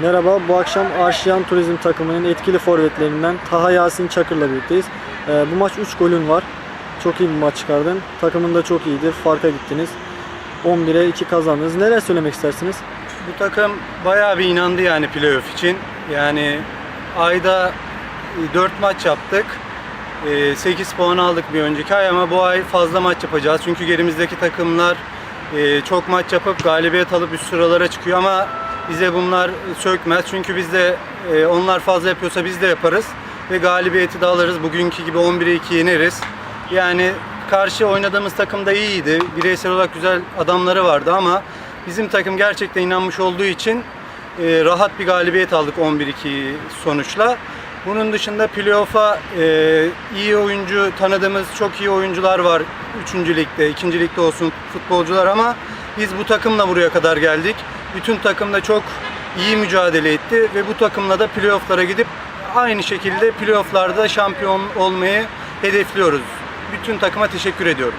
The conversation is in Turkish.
Merhaba, bu akşam Arşiyan Turizm takımının etkili forvetlerinden Taha Yasin Çakır'la birlikteyiz. Ee, bu maç 3 golün var. Çok iyi bir maç çıkardın. Takımın da çok iyidir. Farka gittiniz. 11'e 2 kazandınız. Neler söylemek istersiniz? Bu takım bayağı bir inandı yani playoff için. Yani ayda 4 maç yaptık. 8 puan aldık bir önceki ay ama bu ay fazla maç yapacağız. Çünkü gerimizdeki takımlar e, çok maç yapıp galibiyet alıp üst sıralara çıkıyor ama bize bunlar sökmez. Çünkü biz de e, onlar fazla yapıyorsa biz de yaparız ve galibiyeti de alırız. Bugünkü gibi 11'e 2 yeneriz. Yani karşı oynadığımız takım da iyiydi. Bireysel olarak güzel adamları vardı ama bizim takım gerçekten inanmış olduğu için e, rahat bir galibiyet aldık 11-2 sonuçla. Bunun dışında playoff'a e, iyi oyuncu tanıdığımız çok iyi oyuncular var. 3. ligde, 2. ligde olsun futbolcular ama biz bu takımla buraya kadar geldik. Bütün takım da çok iyi mücadele etti ve bu takımla da playoff'lara gidip aynı şekilde playoff'larda şampiyon olmayı hedefliyoruz. Bütün takıma teşekkür ediyorum.